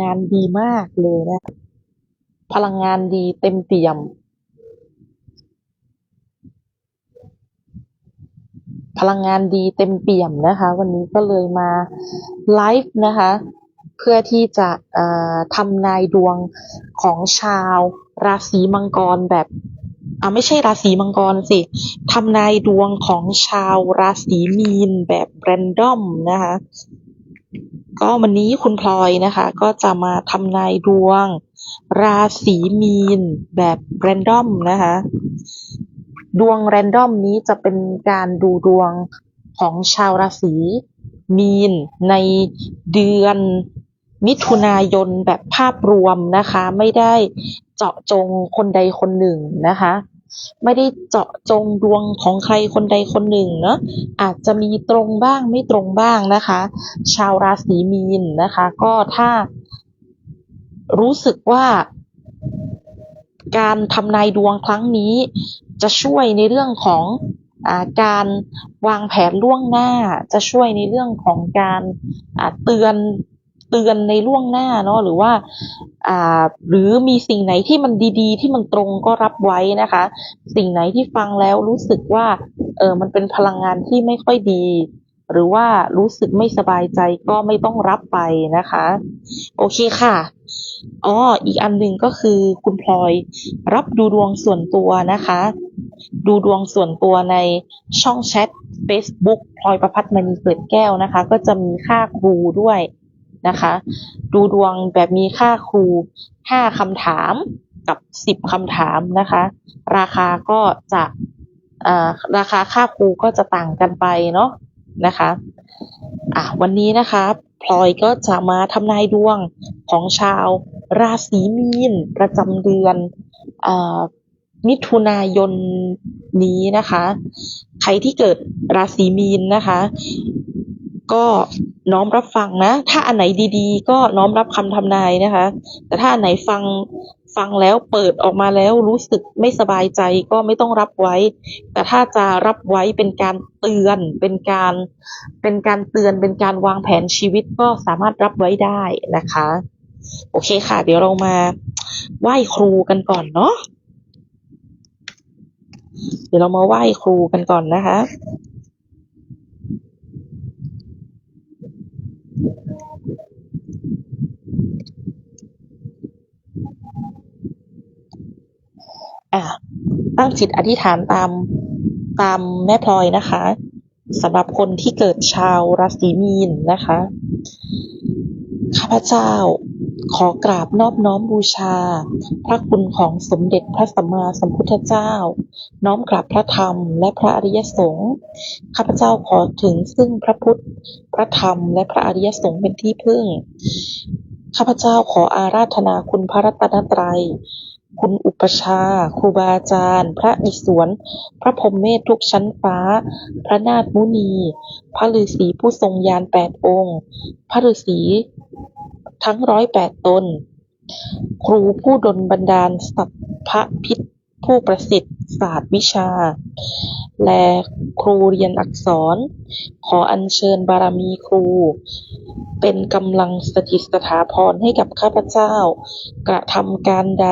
งานดีมากเลยนะ พลังงานดีเต็มเปี่ยม พลังงานดีเต็มเปี่ยมนะคะ วันนี้ก็เลยมาไลฟ์นะคะ เพื่อที่จะทำนายดวงของชาวราศีมังกรแบบอ่าไม่ใช่ราศีมังกรสิทำนายดวงของชาวราศีมีนแบบแรนดอมนะคะ ก็วันนี้คุณพลอยนะคะ ก็จะมาทำนายดวง ราศีมีนแบบแรนดอมนะคะ ดวงแรนดอมนี้จะเป็นการดูดวงของชาวราศีมีนในเดือนมิถุนายนแบบภาพรวมนะคะ ไม่ได้เจาะจงคนใดคนหนึ่งนะคะ ไม่ได้เจาะจงดวงของใครคนใดคนหนึ่งเนาะอาจจะมีตรงบ้างไม่ตรงบ้างนะคะ ชาวราศีมีนนะคะ ก็ถ้ารู้สึกว่าการทำนายดวงครั้งนี้ จะช่วยในเรื่องของอาการวางแผนล่วงหน้าจะช่วยในเรื่องของการเตือน เตือนในล่วงหน้าเนาะหรือว่าอ่า หรือมีสิ่งไหนที่มันดีๆ ที่มันตรงก็รับไว้นะคะ สิ่งไหนที่ฟังแล้วรู้สึกว่าเออมันเป็นพลังงานที่ไม่ค่อยดี หรือว่ารู้สึกไม่สบายใจก็ไม่ต้องรับไปนะคะ โอเคค่ะอ๋ออีกอันหนึ่งก็คือคุณพลอยรับดูดวงส่วนตัวนะคะ ดูดวงส่วนตัวในช่องแชท Facebook พลอยประพัฒมณีเกิดแก้วนะคะ ก็จะมีค่าครูด้วย นะคะ ดูดวงแบบมีค่าครูห้าคำถามกับสิบคำถามนะคะ ราคาก็จะราคาค่าครูก็จะต่างกันไปเนาะนะคะอะวันนี้นะคะพลอยก็จะมาทำนายดวงของชาวราศีมีนประจำเดือนอมิถุนายนนี้นะคะ ใครที่เกิดราศีมีนนะคะ ก็น้อมรับฟังนะ ถ้าอันไหนดี ๆ ก็น้อมรับคำทำนายนะคะ แต่ถ้าอันไหนฟังฟังแล้วเปิดออกมาแล้วรู้สึกไม่สบายใจก็ไม่ต้องรับไว้ แต่ถ้าจะรับไว้เป็นการเตือน เป็นการเป็นการเตือนเป็นการวางแผนชีวิตก็สามารถรับไว้ได้นะคะ โอเคค่ะ เดี๋ยวเรามาไหว้ครูกันก่อนเนาะเดี๋ยวเรามาไหว้ครูกันก่อนนะคะ อะตั้งจิตอธิษฐานตามตามแม่พลอยนะคะสำหรับคนที่เกิดชาวราศีมีนนะคะ ข้าพเจ้าขอกราบนอบน้อมบูชา พระคุณของสมเด็จพระสัมมาสัมพุทธเจ้า น้อมกราบพระธรรมและพระอริยสงฆ์ข้าพเจ้าขอถึงซึ่งพระพุทธ พระธรรมและพระอริยสงฆ์เป็นที่พึ่ง ข้าพเจ้าขออาราธนาคุณพระรัตนตรัย คุณอุปชา ครูบาอาจารย์ พระอิศวร พระพรหมเมธทุกชั้นฟ้า พระนาถมุนี พระฤาษีผู้ทรงญาณแปดองค์ พระฤาษีทั้งร้อยแปดตน ครูผู้ดลบันดาลสัพพะพิษผู้ประสิทธิ์ศาสตร์วิชา และครูเรียนอักษร ขออัญเชิญบารมีครู เป็นกำลังสถิตสถาพรให้กับข้าพเจ้า กระทำการใด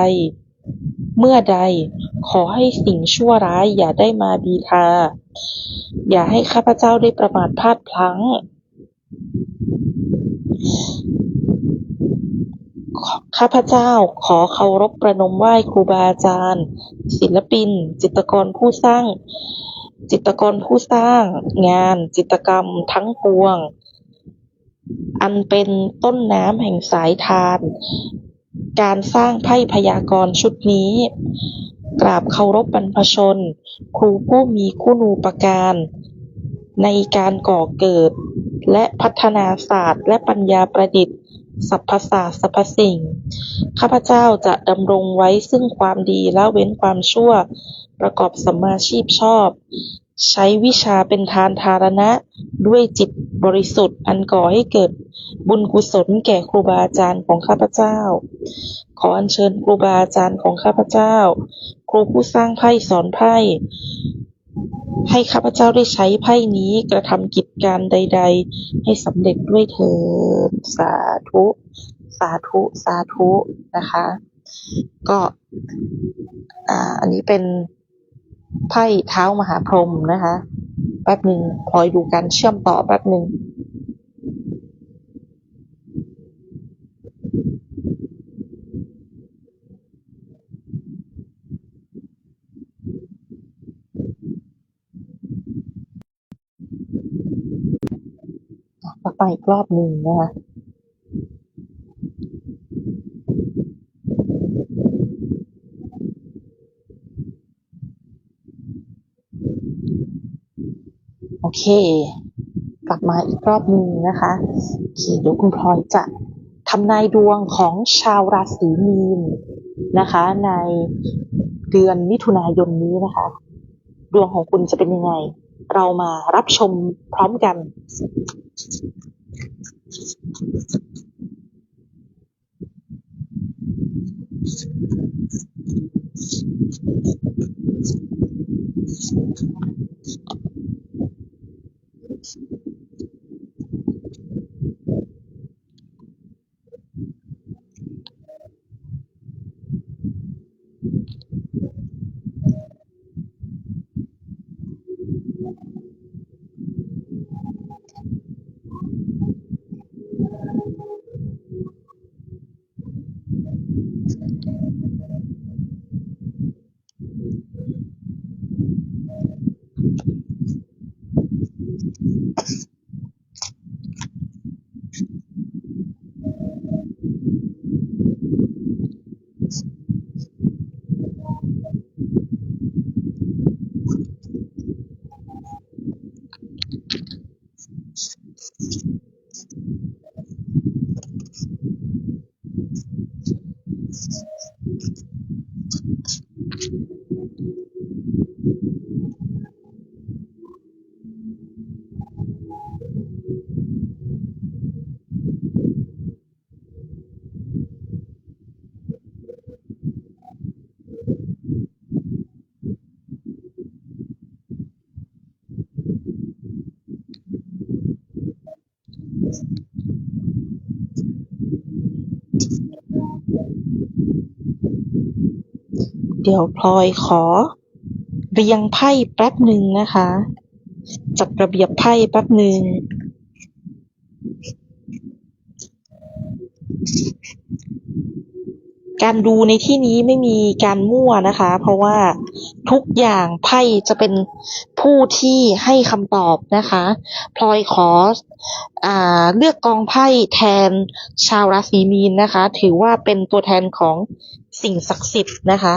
เมื่อใด ขอให้สิ่งชั่วร้ายอย่าได้มาบีทา อย่าให้ข้าพเจ้าได้ประมาทพลาดพลั้ง ข้าพเจ้าขอเคารพประนมไหว้ครูบาอาจารย์ ศิลปิน จิตรกรผู้สร้าง จิตรกรผู้สร้าง งานจิตรกรรมทั้งปวงอันเป็นต้นน้ำแห่งสายทาน การสร้างไพ่พยากรณ์ชุดนี้ กราบเคารพบรรพชน ครูผู้มีคุณูปการ ในการก่อเกิด และพัฒนาศาสตร์ และปัญญาประดิษฐ์สรรพศาสตร์สรรพสิ่ง ข้าพเจ้าจะดำรงไว้ซึ่งความดีละเว้นความชั่ว ประกอบสัมมาชีพชอบ ใช้วิชาเป็นทานทารณะ ด้วยจิตบริสุทธิ์อันก่อให้เกิดบุญกุศลแก่ครูบาอาจารย์ของข้าพเจ้า ขออัญเชิญครูบาอาจารย์ของข้าพเจ้า ครูผู้สร้างไพ่สอนไพ่ให้ข้าพเจ้าได้ใช้ไพ่นี้กระทำกิจการใด ๆ ให้สำเร็จด้วยเถิดสาธุ สาธุ สาธุนะคะ ก็ อ่า อันนี้เป็น ไพ่เท้ามหาพรหมนะคะ แป๊บหนึ่งคอยดูการเชื่อมต่อแป๊บหนึ่งไปอีกรอบหนึ่งนะคะ เค กลับมาอีกรอบหนึ่งนะคะโอเคเดี๋ยวคุณพลอยจะทำนายดวงของชาวราศีมีนนะคะ ในเดือนมิถุนายนนี้นะคะ ดวงของคุณจะเป็นยังไง เรามารับชมพร้อมกัน เดี๋ยวพลอยขอ เรียงไพ่แป๊บหนึ่งนะคะ จัดระเบียบไพ่แป๊บหนึ่งการดูในที่นี้ไม่มีการมั่วนะคะ เพราะว่าทุกอย่างไพ่จะเป็นผู้ที่ให้คำตอบนะคะพลอยขออเลือกกองไพ่แทนชาวราศีมีนนะคะ ถือว่าเป็นตัวแทนของสิ่งศักดิ์สิทธิ์นะคะ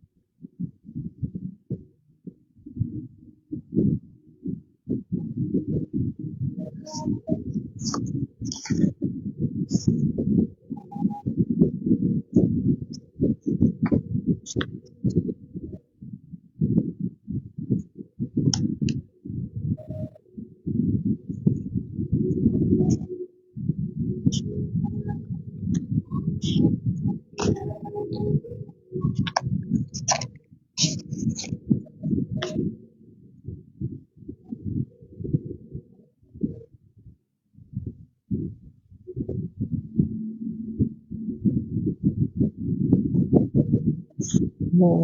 หนึ่ง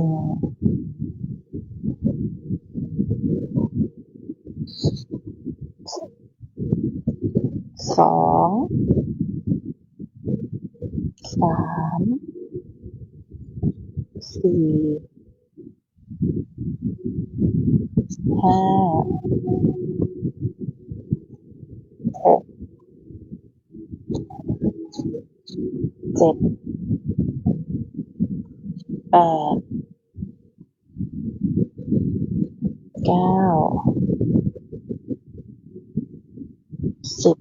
สองสามสี่ห้าหกเจ็ดแปดเก้าสิบ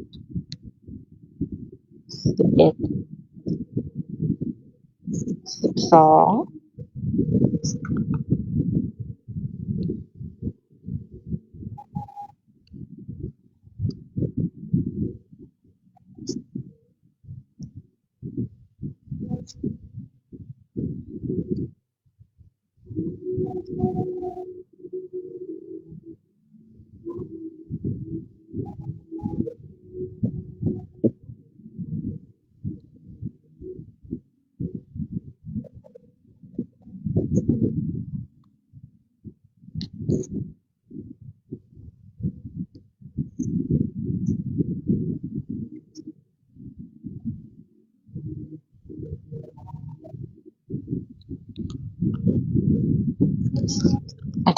สิบเอ็ด สิบสอง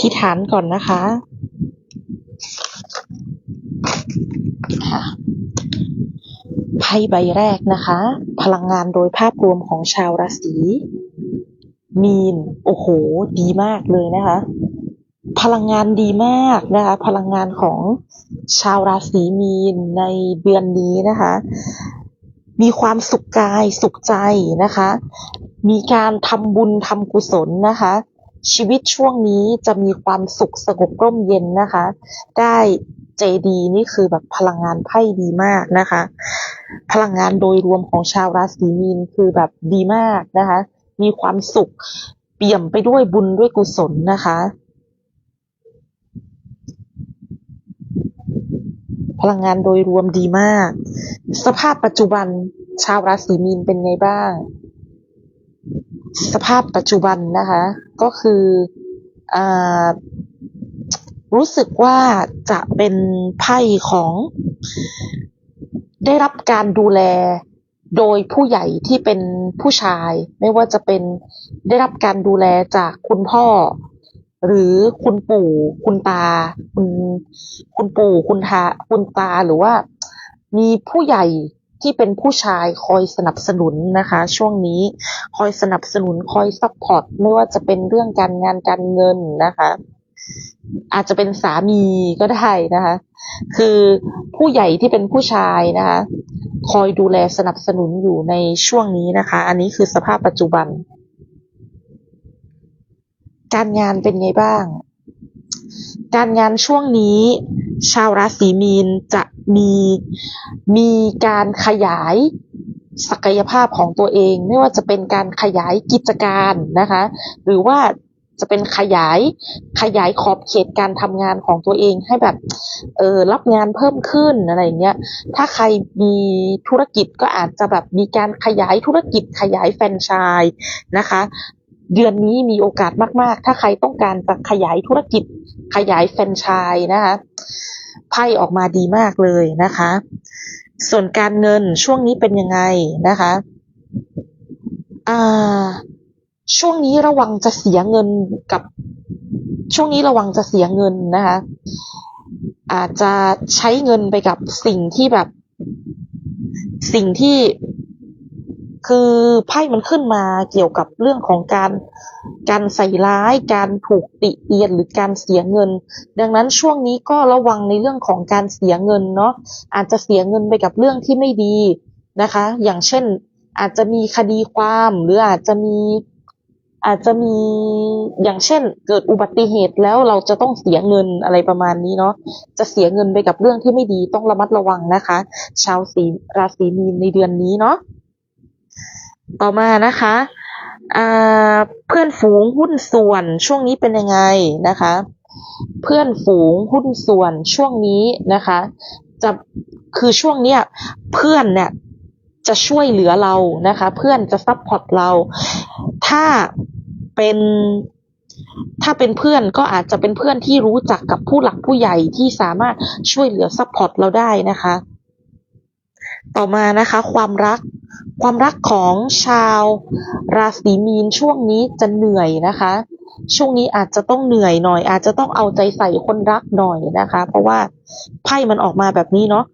ธิษฐานก่อนนะคะค่ะไพ่ใบแรกนะคะ พลังงานโดยภาพรวมของชาวราศีมีน โอ้โห ดีมากเลยนะคะ พลังงานดีมากนะคะ พลังงานของชาวราศีมีนในเดือนนี้นะคะ มีความสุขกายสุขใจนะคะ มีการทำบุญทำกุศลนะคะ ชีวิตช่วงนี้จะมีความสุขสงบร่มเย็นนะคะ ได้เจดีนี่คือแบบพลังงานไพ่ดีมากนะคะ พลังงานโดยรวมของชาวราศีมีนคือแบบดีมากนะคะ มีความสุขเปี่ยมไปด้วยบุญด้วยกุศลนะคะ พลังงานโดยรวมดีมาก สภาพปัจจุบันชาวราศีมีนเป็นไงบ้าง สภาพปัจจุบันนะคะ ก็คืออรู้สึกว่าจะเป็นไพ่ของได้รับการดูแลโดยผู้ใหญ่ที่เป็นผู้ชาย ไม่ว่าจะเป็นได้รับการดูแลจากคุณพ่อ หรือคุณปู่ คุณตา คุณคุณปู่คุณทาคุณตาหรือว่า มีผู้ใหญ่ ที่เป็นผู้ชายคอยสนับสนุนนะคะ ช่วงนี้คอยสนับสนุนคอยซัพพอร์ตไม่ว่าจะเป็นเรื่องการงานการเงินนะคะ อาจจะเป็นสามีก็ได้นะคะ คือผู้ใหญ่ที่เป็นผู้ชายนะคะ คอยดูแลสนับสนุนอยู่ในช่วงนี้นะคะ อันนี้คือสภาพปัจจุบัน การงานเป็นไงบ้าง การงานช่วงนี้ ชาวราศีมีนจะมีมีการขยายศักยภาพของตัวเอง ไม่ว่าจะเป็นการขยายกิจการนะคะ หรือว่าจะเป็นขยายขยายขอบเขตการทำงานของตัวเองให้แบบเออรับงานเพิ่มขึ้นอะไรเงี้ยถ้าใครมีธุรกิจก็อาจจะแบบมีการขยายธุรกิจขยายแฟรนไชส์นะคะ เดือนนี้มีโอกาสมาก ๆ ถ้าใครต้องการจะขยายธุรกิจ ขยายแฟรนไชส์นะคะไพ่ออกมาดีมากเลยนะคะ ส่วนการเงินช่วงนี้เป็นยังไงนะคะอ่าช่วงนี้ระวังจะเสียเงินกับ ช่วงนี้ระวังจะเสียเงินนะคะ อาจจะใช้เงินไปกับสิ่งที่แบบ สิ่งที่ คือไพ่มันขึ้นมาเกี่ยวกับเรื่องของการการใส่ร้าย การถูกติเตียนหรือการเสียเงิน ดังนั้นช่วงนี้ก็ระวังในเรื่องของการเสียเงินเนาะอาจจะเสียเงินไปกับเรื่องที่ไม่ดีนะคะ อย่างเช่น อาจจะมีคดีความหรืออาจจะมีอาจจะมีอย่างเช่น เกิดอุบัติเหตุแล้วเราจะต้องเสียเงินอะไรประมาณนี้เนาะจะเสียเงินไปกับเรื่องที่ไม่ดีต้องระมัดระวังนะคะ ชาวสีราศีมีนในเดือนนี้เนาะ ต่อมานะคะเพื่อนฝูงหุ้นส่วนช่วงนี้เป็นยังไงนะคะ เพื่อนฝูงหุ้นส่วนช่วงนี้นะคะ จะคือช่วงเนี้ยเพื่อนเนี่ยจะช่วยเหลือเรานะคะ เพื่อนจะซัพพอร์ตเรา ถ้าเป็นถ้าเป็นเพื่อนก็อาจจะเป็นเพื่อนที่รู้จักกับผู้หลักผู้ใหญ่ที่สามารถช่วยเหลือซัพพอร์ตเราได้นะคะ ต่อมานะคะ ความรัก ความรักของชาวราศีมีนช่วงนี้จะเหนื่อยนะคะ ช่วงนี้อาจจะต้องเหนื่อยหน่อย อาจจะต้องเอาใจใส่คนรักหน่อยนะคะ เพราะว่าไพ่มันออกมาแบบนี้เนาะ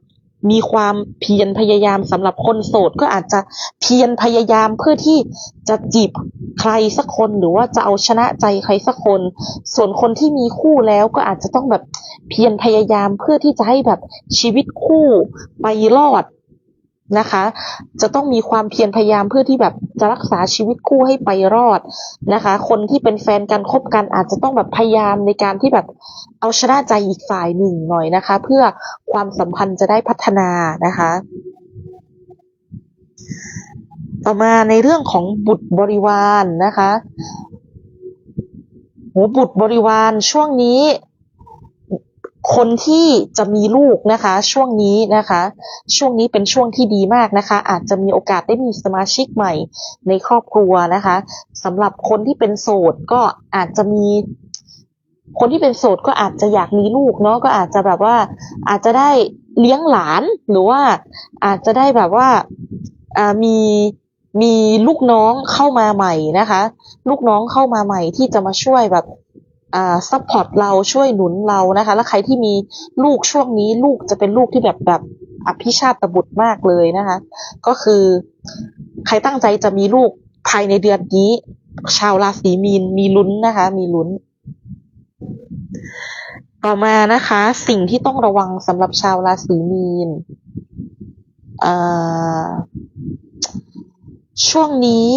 มีความเพียรพยายามสำหรับคนโสดก็อาจจะเพียรพยายามเพื่อที่จะจีบใครสักคนหรือว่าจะเอาชนะใจใครสักคน ส่วนคนที่มีคู่แล้วก็อาจจะต้องแบบเพียรพยายามเพื่อที่จะให้แบบชีวิตคู่ไปรอด นะคะ จะต้องมีความเพียรพยายามเพื่อที่แบบจะรักษาชีวิตคู่ให้ไปรอดนะคะ คนที่เป็นแฟนกันคบกันอาจจะต้องแบบพยายามในการที่แบบเอาชนะใจอีกฝ่ายหนึ่งหน่อยนะคะ เพื่อความสัมพันธ์จะได้พัฒนานะคะ ต่อมาในเรื่องของบุตรบริวารนนะคะโหบุตรบริวารช่วงนี้ คนที่จะมีลูกนะคะ ช่วงนี้นะคะ ช่วงนี้เป็นช่วงที่ดีมากนะคะ อาจจะมีโอกาสได้มีสมาชิกใหม่ในครอบครัวนะคะสำหรับคนที่เป็นโสดก็อาจจะมี คนที่เป็นโสดก็อาจจะอยากมีลูกเนาะก็อาจจะแบบว่าอาจจะได้เลี้ยงหลานหรือว่าอาจจะได้แบบว่าามีมีลูกน้องเข้ามาใหม่นะคะ ลูกน้องเข้ามาใหม่ที่จะมาช่วยแบบ ซัพพอร์ตเราช่วยหนุนเรานะคะ แล้วใครที่มีลูกช่วงนี้ลูกจะเป็นลูกที่แบบแบบอภิชาติบุตรมากเลยนะคะ ก็คือใครตั้งใจจะมีลูกภายในเดือนนี้ ชาวราศีมีนมีลุ้นนะคะ มีลุ้น ต่อมานะคะ สิ่งที่ต้องระวังสำหรับชาวราศีมีนอ่าช่วงนี้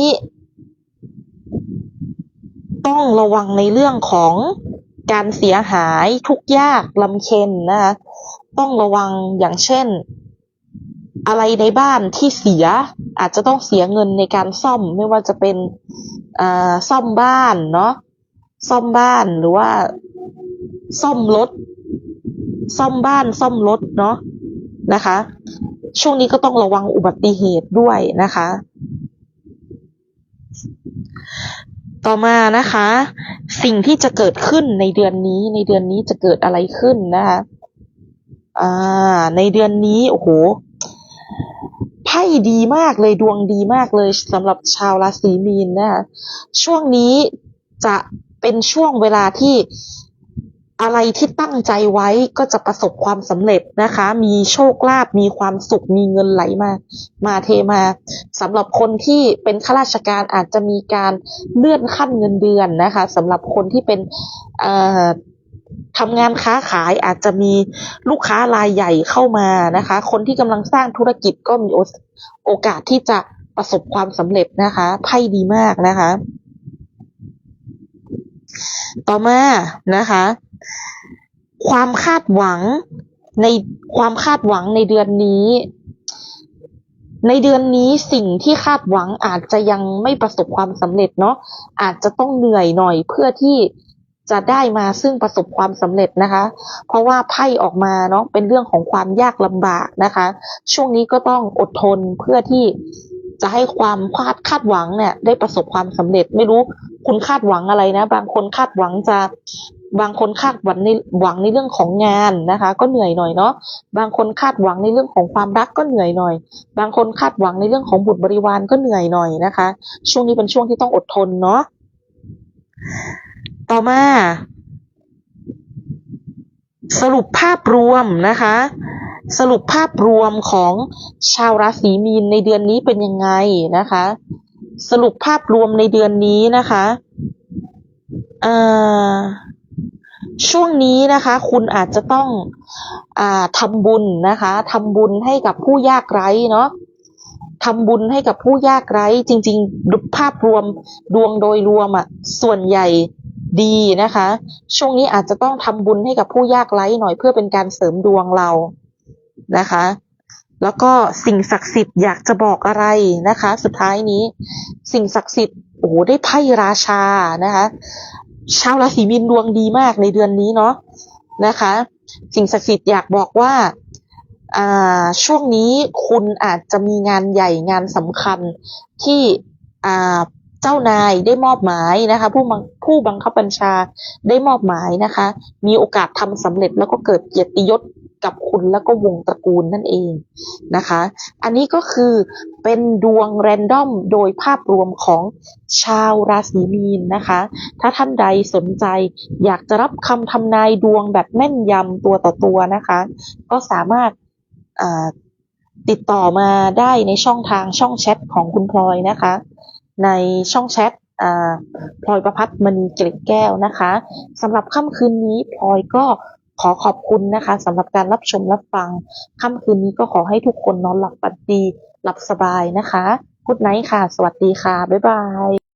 ต้องระวังในเรื่องของการเสียหายทุกยากลำเค็ญนะคะต้องระวังอย่างเช่น อะไรในบ้านที่เสียอาจจะต้องเสียเงินในการซ่อมไม่ว่าจะเป็นอ่าซ่อมบ้านเนาะซ่อมบ้านหรือว่าซ่อมรถซ่อมบ้านซ่อมรถเนาะนะคะ ช่วงนี้ก็ต้องระวังอุบัติเหตุด้วยนะคะ ต่อมานะคะ สิ่งที่จะเกิดขึ้นในเดือนนี้ ในเดือนนี้จะเกิดอะไรขึ้นนะคะอ่า ในเดือนนี้โอ้โหไพ่ดีมากเลยดวงดีมากเลยสำหรับชาวราศีมีนนะคะช่วงนี้จะเป็นช่วงเวลาที่ อะไรที่ตั้งใจไว้ก็จะประสบความสำเร็จนะคะ มีโชคลาภมีความสุขมีเงินไหลมา มาเทมาสำหรับคนที่เป็นข้าราชการอาจจะมีการเลื่อนขั้นเงินเดือนนะคะสำหรับคนที่เป็นทำงานค้าขายอาจจะมีลูกค้ารายใหญ่เข้ามานะคะ คนที่กำลังสร้างธุรกิจก็มีโอโอกาสที่จะประสบความสำเร็จนะคะไพ่ดีมากนะคะ ต่อมานะคะ ความคาดหวังในความคาดหวังในเดือนนี้ ในเดือนนี้สิ่งที่คาดหวังอาจจะยังไม่ประสบความสำเร็จเนาะอาจจะต้องเหนื่อยหน่อยเพื่อที่จะได้มาซึ่งประสบความสำเร็จนะคะ เพราะว่าไพ่ออกมาเนาะเป็นเรื่องของความยากลำบากนะคะ ช่วงนี้ก็ต้องอดทนเพื่อที่จะให้ความคาดคาดหวังเนี่ยได้ประสบความสำเร็จ ไม่รู้คุณคาดหวังอะไรนะ บางคนคาดหวังจะ บางคนคาดหวังในหวังในเรื่องของงานนะคะ ก็เหนื่อยหน่อยเนาะบางคนคาดหวังในเรื่องของความรักก็เหนื่อยหน่อย บางคนคาดหวังในเรื่องของบุตรบริวารก็เหนื่อยหน่อยนะคะ ช่วงนี้เป็นช่วงที่ต้องอดทนเนาะต่อมา สรุปภาพรวมนะคะ สรุปภาพรวมของชาวราศีมีนในเดือนนี้เป็นยังไงนะคะ สรุปภาพรวมในเดือนนี้นะคะอ่อ ช่วงนี้นะคะ คุณอาจจะต้องอ่าทำบุญนะคะทำบุญให้กับผู้ยากไร้เนาะทำบุญให้กับผู้ยากไร้ จริงๆดูภาพรวมดวงโดยรวมอะ่ะส่วนใหญ่ดีนะคะ ช่วงนี้อาจจะต้องทำบุญให้กับผู้ยากไร้หน่อยเพื่อเป็นการเสริมดวงเรานะคะ แล้วก็สิ่งศักดิ์สิทธิ์อยากจะบอกอะไรนะคะ สุดท้ายนี้ สิ่งศักดิ์สิทธิ์โอ้โหได้ไพ่ราชานะคะ ชาวราศีมีนดวงดีมากในเดือนนี้เนาะนะคะ สิ่งศักดิ์สิทธิ์อยากบอกว่าช่วงนี้คุณอาจจะมีงานใหญ่งานสำคัญที่เจ้านายได้มอบหมายนะคะ ผู้บังผู้บังคับบัญชาได้มอบหมายนะคะ มีโอกาสทำสำเร็จแล้วก็เกิดเกียรติยศ กับคุณแล้วก็วงตระกูลนั่นเองนะคะ อันนี้ก็คือเป็นดวงแรนดอมโดยภาพรวมของชาวราศีมีนนะคะ ถ้าท่านใดสนใจอยากจะรับคำทำนายดวงแบบแม่นยำตัวต่อตัวนะคะ ก็สามารถติดต่อมาได้ในช่องทางช่องแชทของคุณพลอยนะคะ ในช่องแชทพลอยประพัฒน์มณีเกล็ดแก้วนะคะสำหรับค่ำคืนนี้พลอยก็ ขอขอบคุณนะคะสำหรับการรับชมรับฟัง ค่ำคืนนี้ก็ขอให้ทุกคนนอนหลับฝันดี หลับสบายนะคะ พุดไนท์ค่ะ สวัสดีค่ะ บ๊ายบาย